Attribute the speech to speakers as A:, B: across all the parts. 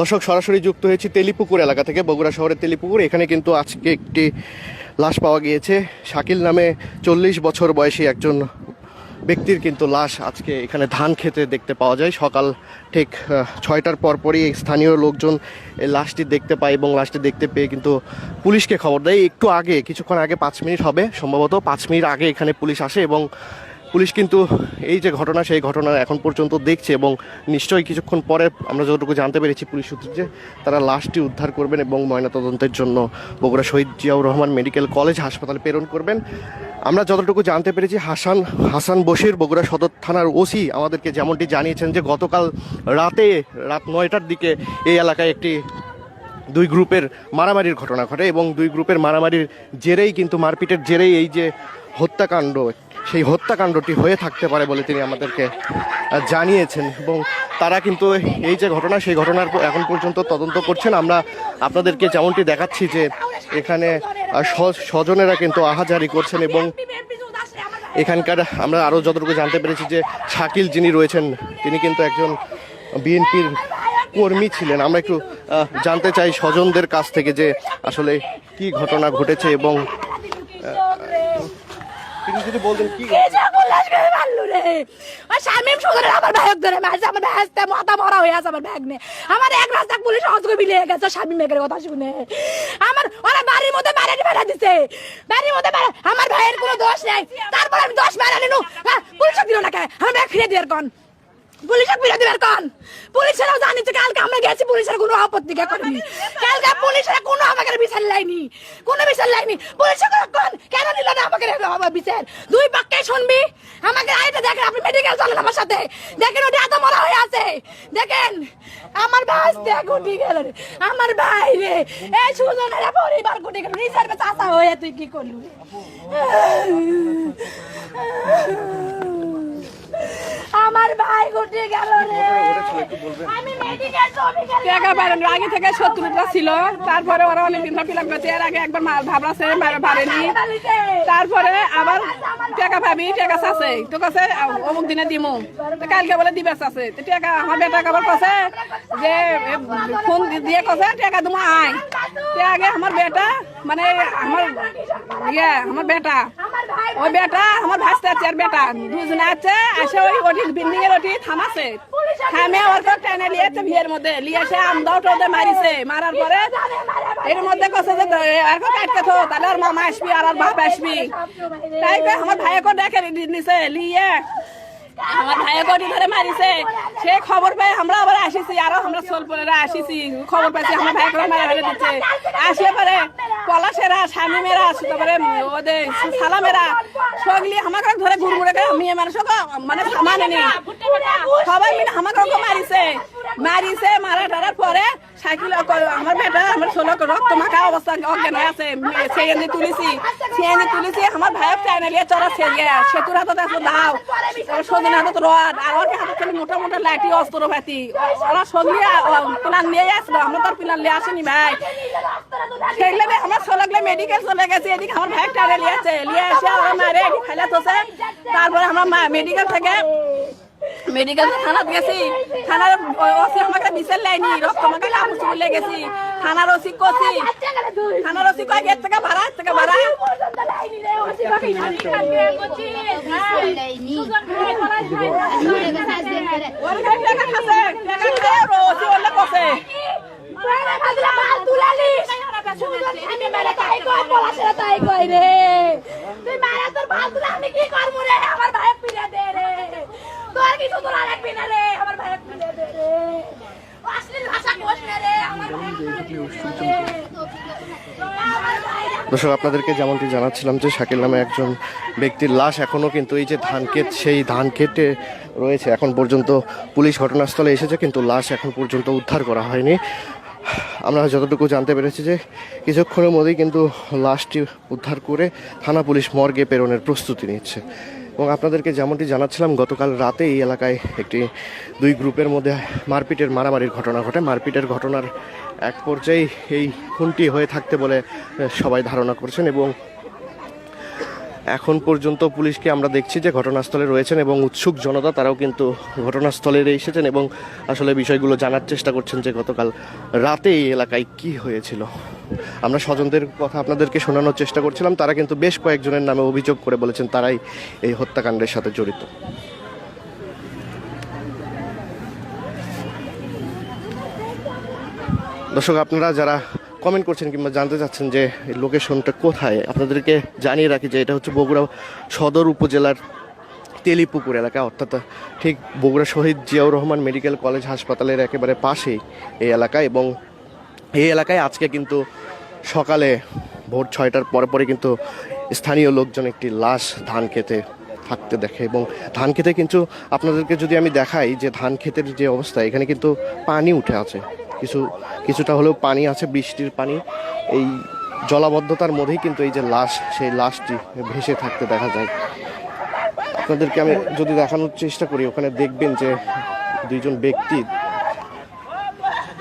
A: দর্শক, সরাসরি যুক্ত হয়েছি তেলিপুকুর এলাকা থেকে, বগুড়া শহরের তেলিপুকুর। এখানে কিন্তু আজকে একটি লাশ পাওয়া গিয়েছে। শাকিল নামে চল্লিশ বছর বয়সী একজন ব্যক্তির কিন্তু লাশ আজকে এখানে ধান খেতে দেখতে পাওয়া যায়। সকাল ঠিক ছয়টার পরপরই স্থানীয় লোকজন এই লাশটি দেখতে পায় এবং লাশটি দেখতে পেয়ে কিন্তু পুলিশকে খবর দেয়। একটু আগে, কিছুক্ষণ আগে পাঁচ মিনিট হবে, সম্ভবত পাঁচ মিনিট আগে এখানে পুলিশ আসে এবং পুলিশ কিন্তু এই যে ঘটনা, সেই ঘটনা এখন পর্যন্ত দেখছে এবং নিশ্চয়ই কিছুক্ষণ পরে আমরা যতটুকু জানতে পেরেছি পুলিশ সূত্রে যে তারা লাশটি উদ্ধার করবেন এবং ময়নাতদন্তের জন্য বগুড়া শহীদ জিয়াউর রহমান মেডিকেল কলেজ হাসপাতালে প্রেরণ করবেন। আমরা যতটুকু জানতে পেরেছি, হাসান হাসান বশির বগুড়া সদর থানার ওসি আমাদেরকে যেমনটি জানিয়েছেন যে গতকাল রাতে, রাত নয়টার দিকে এই এলাকায় একটি, দুই গ্রুপের মারামারির ঘটনা ঘটে এবং দুই গ্রুপের মারামারির জেরেই কিন্তু মারপিটের জেরেই এই যে হত্যাকাণ্ড সেই হত্যাকাণ্ডটি হয়ে থাকতে পারে বলে তিনি আমাদেরকে জানিয়েছেন। এবং তারা কিন্তু এই যে ঘটনা, সেই ঘটনার এখন পর্যন্ত তদন্ত করছেন। আমরা আপনাদেরকে যেমনটি দেখাচ্ছি যে এখানে স্ব- স্বজনেরা কিন্তু আহাজারি করছেন এবং এখানকার আমরা আরও যতটুকু জানতে পেরেছি যে শাকিল যিনি রয়েছেন, তিনি কিন্তু একজন বিএনপির কর্মী ছিলেন। আমরা একটু জানতে চাই স্বজনদের কাছ থেকে যে আসলে কি ঘটনা ঘটেছে এবং তিনি যদি বলতেন কি
B: শামিম সুন্দর আমার ব্যাগ ধরে মারছে আমার ব্যাগতে মাথা মরা হয়ে আছে আমার ব্যাগ নিয়ে। আমার এক রাস্তা পুলিশ অজকে মিলে গেছে শামিম মেঘের কথা শুনে। আমার ওরা বাড়ির মধ্যে বাড়ি বেড়া দিছে। বাড়ির মধ্যে আমার ভাইয়ের কোনো দোষ নেই। তারপর আমি দোষ বেড়া নিনু। হ্যাঁ পুলিশ দিল না কে? আমার ব্যাগ ফিরে দিয়ে কন। পুলিশে ফিরে দিবেন কন পুলিশেরাও জানি যে কালকে আমরা গেছি পুলিশের কোনো আপত্তি কে করেনি কালকে পুলিশেরা কোনো আমাকে বিচার লাইনি কোনো বিচার লাইনি পুলিশে কোন কেন নিল না আমাকে আমার বিচার দুই পক্ষে শুনবি আমাকে আইতে দেখেন আপনি মেডিকেল চলেন আমার সাথে দেখেন ওটা এত মরা হয়ে আছে দেখেন আমার ভাই দেখ উঠি গেল। আমার ভাই রে এই সুজনের পরিবার কুটি গেল নিজের চাষা হয়ে তুই কি করলু আমার ভাই গুটি গেল রে। আমি মেডিকেল
C: টাকা পারেন আগে থেকে শত্রুতা ছিল। তারপরে ওরা অনেক দিন ফিলাম করছে। এর আগে একবার মাল ভাবলাছে পারেনি তারপরে আবার টাকা পাবি টাকা চাষে তো কাছে অমুক দিনে দিমু। তো কালকে বলে দিবে চাষে তো টাকা আমার বেটা আবার কছে যে এ, ফোন দিয়ে কছে টাকা তুমি আয়। তো আগে আমার বেটা মানে আমার ইয়ে আমার বেটা। ওই বেটা আমার ভাসতে আছে আর বেটা দুজনে আছে আসে ওই ওটি বিল্ডিং এর ওটি থামাছে। থামে ওর টেনে লিয়েছে ভিড়ের মধ্যে লিয়ে আমদাও টোদে মারিছে। মারার পরে এর মধ্যে কছে যে কাটতে তাহলে আর মামা আসবি আর আর বাপ আসবি। তাই আমার ভাইকে দেখে নিছে লিয়ে আমার ভাইয়ে গটি ধরে মারিছে। সে খবর পেয়ে আমরা আবার আসিছি, আরও আমরা সোলপুরেরা আসিছি। খবর পাইছি আমার ভাই করে মারা দিচ্ছে আসলে পরে পলাশেরা স্বামীমেরা তারপরে ওদের সালামেরা। সগলি আমাকে ধরে ঘুরমুড়ে মেয়ে মানুষ মানে সামানেনি সবাই মিলে আমাকে মারিছে। মারিছে, মারা টারার পরে সাইকেল আমার বেটা, আমার ষোলো রক্ত মাখা অবস্থা, অজ্ঞান আছে। সেখানে তুলেছি। সেখানে তুলেছি, আমার ভাইয়ের টাইনে নিয়ে চড়া সেরিয়ে সেতুর হাতে দেখো দাও। সজনে হাতে রড, আর ওর হাতে খালি মোটা মোটা লাঠি অস্ত্র পাতি ওরা সগলি প্লান নিয়ে আসলো। আমরা তো প্লান নিয়ে আসেনি, ভাই। সেগুলো আমার ছোলাগুলো মেডিকেল চলে গেছে এদিকে আমার ভাই টানে নিয়েছে নিয়ে এসে ওরা মারে এদিকে ফেলে তোছে তারপরে আমরা মেডিকেল থেকে মেডিকেল থানাত গেছি থানার ওসি আমাকে বিচার লাইনি রক্ত আমাকে লাপুস বলে গেছি থানার ওসি কছি থানার ওসি কয় এর থেকে ভাড়া থেকে ভাড়া ওর কাছে
B: তাই কই রে তুই মারা তোর আমি কি করব রে? আমার ভাই দে রে। তোর রে। আমার ভাই দে রে।
A: দর্শক আপনাদেরকে যেমনটি জানাচ্ছিলাম যে শাকিল নামে একজন ব্যক্তির লাশ এখনও কিন্তু এই যে ধান ক্ষেত সেই ধান ক্ষেতে রয়েছে। এখন পর্যন্ত পুলিশ ঘটনাস্থলে এসেছে কিন্তু লাশ এখন পর্যন্ত উদ্ধার করা হয়নি। আমরা যতটুকু জানতে পেরেছি যে কিছুক্ষণের মধ্যেই কিন্তু লাশটি উদ্ধার করে থানা পুলিশ মর্গে প্রেরণের প্রস্তুতি নিচ্ছে। এবং আপনাদেরকে যেমনটি জানাচ্ছিলাম, গতকাল রাতে এই এলাকায় একটি দুই গ্রুপের মধ্যে মারপিটের মারামারির ঘটনা ঘটে। মারপিটের ঘটনার এক পর্যায়ে এই খুনটি হয়ে থাকতে বলে সবাই ধারণা করছেন এবং এখন পর্যন্ত পুলিশকে আমরা দেখছি যে ঘটনাস্থলে রয়েছেন এবং উৎসুক জনতা, তারাও কিন্তু ঘটনাস্থলে এসেছেন এবং আসলে বিষয়গুলো জানার চেষ্টা করছেন যে গতকাল রাতে এই এলাকায় কি হয়েছিল। আমরা স্বজনদের কথা আপনাদেরকে শোনানোর চেষ্টা করছিলাম, তারা কিন্তু বেশ কয়েকজনের নামে অভিযোগ করে বলেছেন তারাই এই হত্যাকাণ্ডের সাথে জড়িত। দর্শক, আপনারা যারা কমেন্ট করছেন কিংবা জানতে চাচ্ছেন যে লোকেশনটা কোথায়, আপনাদেরকে জানিয়ে রাখি যে এটা হচ্ছে বগুড়া সদর উপজেলার তেলিপুকুর এলাকা, অর্থাৎ ঠিক বগুড়া শহীদ জিয়াউর রহমান মেডিকেল কলেজ হাসপাতালের একেবারে পাশেই এই এলাকা এবং এই এলাকায় আজকে কিন্তু সকালে ভোর ছয়টার পরে পরে কিন্তু স্থানীয় লোকজন একটি লাশ ধান খেতে থাকতে দেখে এবং ধান খেতে কিন্তু আপনাদেরকে যদি আমি দেখাই যে ধান ক্ষেতের যে অবস্থা, এখানে কিন্তু পানি উঠে আছে। কিছু কিছুটা হলেও পানি আছে বৃষ্টির পানি। এই জলাবদ্ধতার মধ্যেই কিন্তু এই যে লাশ সেই লাশটি ভেসে থাকতে দেখা যায়। আপনাদেরকে আমি যদি দেখানোর চেষ্টা করি ওখানে দেখবেন যে দুইজন ব্যক্তি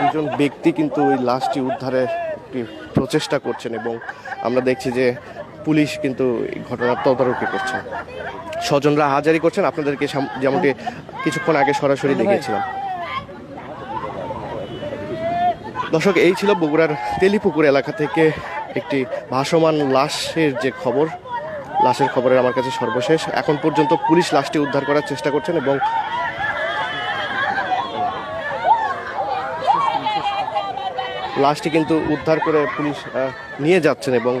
A: দুজন ব্যক্তি কিন্তু ওই লাশটি উদ্ধারের একটি প্রচেষ্টা করছেন এবং আমরা দেখছি যে পুলিশ কিন্তু এই ঘটনার তদারকি করছে। স্বজনরা হাজারি করছেন। আপনাদেরকে যেমনটি কিছুক্ষণ আগে সরাসরি দেখিয়েছিলাম। দর্শক, এই ছিল বগুড়ার তেলিপুকুর এলাকা থেকে একটি ভাসমান লাশের যে খবর, লাশের খবরের আমার কাছে সর্বশেষ। এখন পর্যন্ত পুলিশ লাশটি উদ্ধার করার চেষ্টা করছেন এবং লাশটি কিন্তু উদ্ধার করে পুলিশ নিয়ে যাচ্ছেন এবং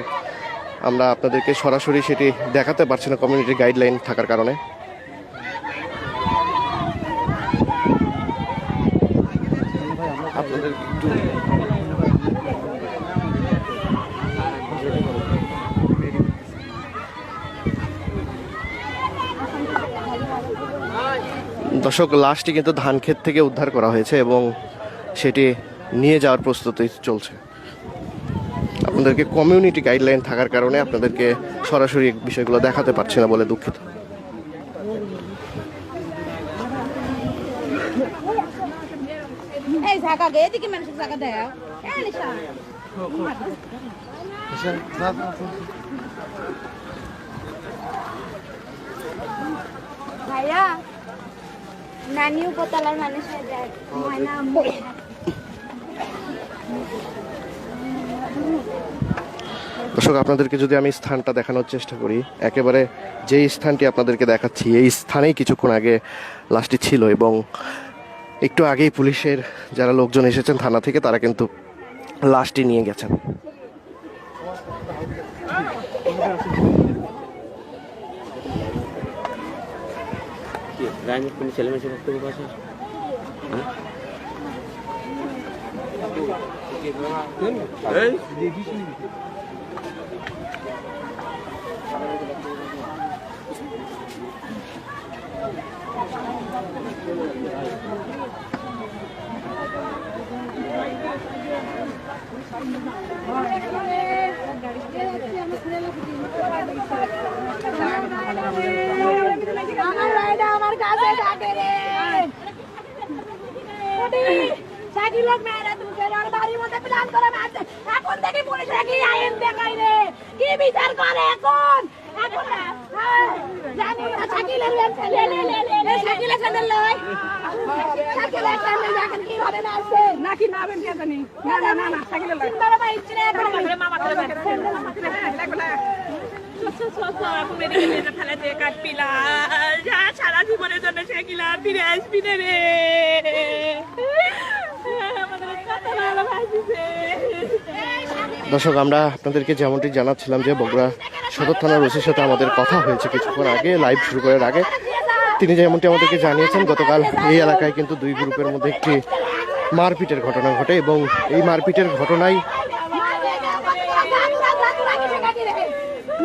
A: আমরা আপনাদেরকে সরাসরি সেটি দেখাতে পারছি না কমিউনিটি গাইডলাইন থাকার কারণে। দর্শক, লাশটি কিন্তু ধান ক্ষেত থেকে উদ্ধার করা হয়েছে এবং সেটি নিয়ে যাওয়ার প্রস্তুতি চলছে। আপনাদেরকে কমিউনিটি গাইডলাইন থাকার কারণে আপনাদেরকে সরাসরি বিষয়গুলো দেখাতে পারছি না বলে দুঃখিত।
B: এই ঝাঁকা গে এদিকে মানুষের ঝাঁকা দেয় এই নিশা
D: ভাইয়া নানি উপতলার মানুষের দেখ ময়না
A: দর্শক, আপনাদেরকে যদি আমি স্থানটা দেখানোর চেষ্টা করি, একেবারে যেই স্থানটি আপনাদেরকে দেখাচ্ছি, এই স্থানেই কিছুক্ষণ আগে লাশটি ছিল এবং একটু আগেই পুলিশের যারা লোকজন এসেছেন থানা থেকে, তারা কিন্তু লাশটি নিয়ে গেছেন।
E: রাজনীতি কোনো ছেলে মেয়ে বক্তব্য আছে
B: আমার ভাইটা আমার কাছে থাকে রে সাকি লোক মেয়েরা তুলছে আর বাড়ির মধ্যে প্ল্যান করে মারছে এখন দেখি পুলিশ কি আইন দেখাই রে কি বিচার করে এখন এখন হ্যাঁ, জানি না শাকিলের লে লে লে লে লে স্যান্ডেল লয় শাকিলের স্যান্ডেল দেখেন কীভাবে মারছে
C: নাকি না বেন কে জানি না না না না সাইকেলে
B: তিনবার এখন
C: মামা করে
F: আমাদের কত ভালোবাসিছে।
A: দর্শক, আমরা আপনাদেরকে যেমনটি জানাচ্ছিলাম যে বগুড়া সদর থানার ওসির সাথে আমাদের কথা হয়েছে কিছুক্ষণ আগে লাইভ শুরু করার আগে। তিনি যেমনটি আমাদেরকে জানিয়েছেন, গতকাল এই এলাকায় কিন্তু দুই গ্রুপের মধ্যে একটি মারপিটের ঘটনা ঘটে এবং এই মারপিটের ঘটনায়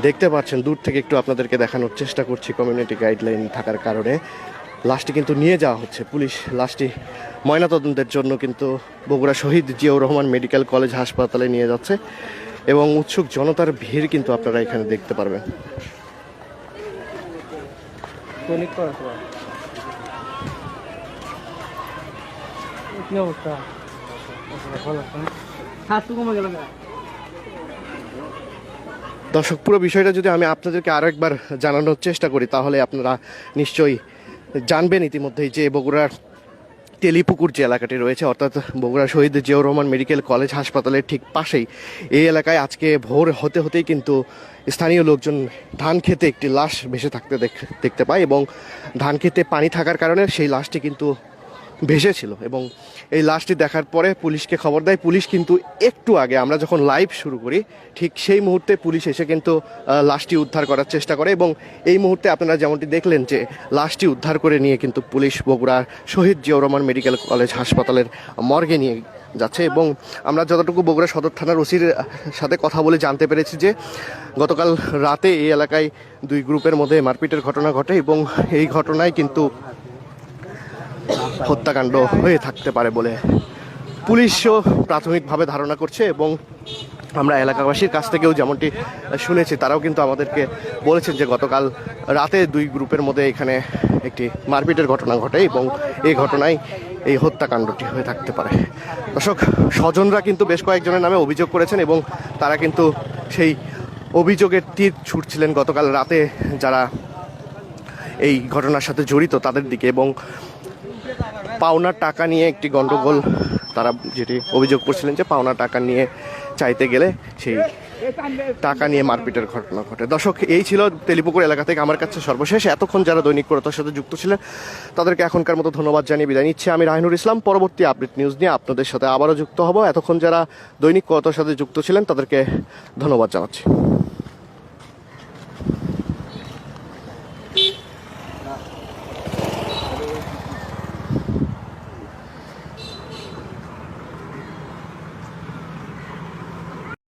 A: দেখতে পাচ্ছেন দূর থেকে একটু আপনাদেরকে দেখানোর চেষ্টা করছি কমিউনিটি গাইডলাইন থাকার কারণে। লাশটি কিন্তু নিয়ে যাওয়া হচ্ছে পুলিশ লাশটি ময়নাতদন্তের জন্য কিন্তু বগুড়া শহীদ জিয়াউর রহমান মেডিকেল কলেজ হাসপাতালে নিয়ে যাচ্ছে এবং উৎসুক জনতার ভিড় কিন্তু আপনারা এখানে দেখতে পারবেন।
E: অবস্থা ভালো হাত তো কমে গেল
A: দর্শক, পুরো বিষয়টা যদি আমি আপনাদেরকে আরও একবার জানানোর চেষ্টা করি, তাহলে আপনারা নিশ্চয়ই জানবেন ইতিমধ্যেই যে বগুড়ার তেলিপুকুর যে এলাকাটি রয়েছে, অর্থাৎ বগুড়া শহীদ জিয়াউর রহমান মেডিকেল কলেজ হাসপাতালের ঠিক পাশেই। এই এলাকায় আজকে ভোর হতে হতেই কিন্তু স্থানীয় লোকজন ধান খেতে একটি লাশ ভেসে থাকতে দেখ- দেখতে পায় এবং ধান খেতে পানি থাকার কারণে সেই লাশটি কিন্তু ভেসেছিল এবং এই লাশটি দেখার পরে পুলিশকে খবর দেয়। পুলিশ কিন্তু একটু আগে আমরা যখন লাইভ শুরু করি, ঠিক সেই মুহূর্তে পুলিশ এসে কিন্তু লাশটি উদ্ধার করার চেষ্টা করে এবং এই মুহূর্তে আপনারা যেমনটি দেখলেন যে লাশটি উদ্ধার করে নিয়ে কিন্তু police Bogura Shaheed Ziaur Rahman medical college হাসপাতালের মর্গে নিয়ে যাচ্ছে এবং আমরা যতটুকু বগুড়া সদর থানার ওসির সাথে কথা বলে জানতে পেরেছি যে গতকাল রাতে এই এলাকায় দুই গ্রুপের মধ্যে মারপিটের ঘটনা ঘটে এবং এই ঘটনায় কিন্তু হত্যাকাণ্ড হয়ে থাকতে পারে বলে পুলিশও প্রাথমিকভাবে ধারণা করছে এবং আমরা এলাকাবাসীর কাছ থেকেও যেমনটি শুনেছি, তারাও কিন্তু আমাদেরকে বলেছেন যে গতকাল রাতে দুই গ্রুপের মধ্যে এখানে একটি মারপিটের ঘটনা ঘটে এবং এই ঘটনায় এই হত্যাকাণ্ডটি হয়ে থাকতে পারে। দর্শক, স্বজনরা কিন্তু বেশ কয়েকজনের নামে অভিযোগ করেছেন এবং তারা কিন্তু সেই অভিযোগের তীর ছুটছিলেন গতকাল রাতে যারা এই ঘটনার সাথে জড়িত তাদের দিকে এবং পাওনা টাকা নিয়ে একটি গন্ডগোল তারা যেটি অভিযোগ করছিলেন যে পাওনা টাকা নিয়ে চাইতে গেলে সেই টাকা নিয়ে মারপিটের ঘটনা ঘটে। দর্শক, এই ছিল তেলিপুকুর এলাকা থেকে আমার কাছে সর্বশেষ। এতক্ষণ যারা দৈনিক করতার সাথে যুক্ত ছিলেন, তাদেরকে এখনকার মতো ধন্যবাদ জানিয়ে বিদায় নিচ্ছি। আমি রাহিনুর ইসলাম, পরবর্তী আপডেট নিউজ নিয়ে আপনাদের সাথে আবারও যুক্ত হব। এতক্ষণ যারা দৈনিক করতার সাথে যুক্ত ছিলেন, তাদেরকে ধন্যবাদ জানাচ্ছি।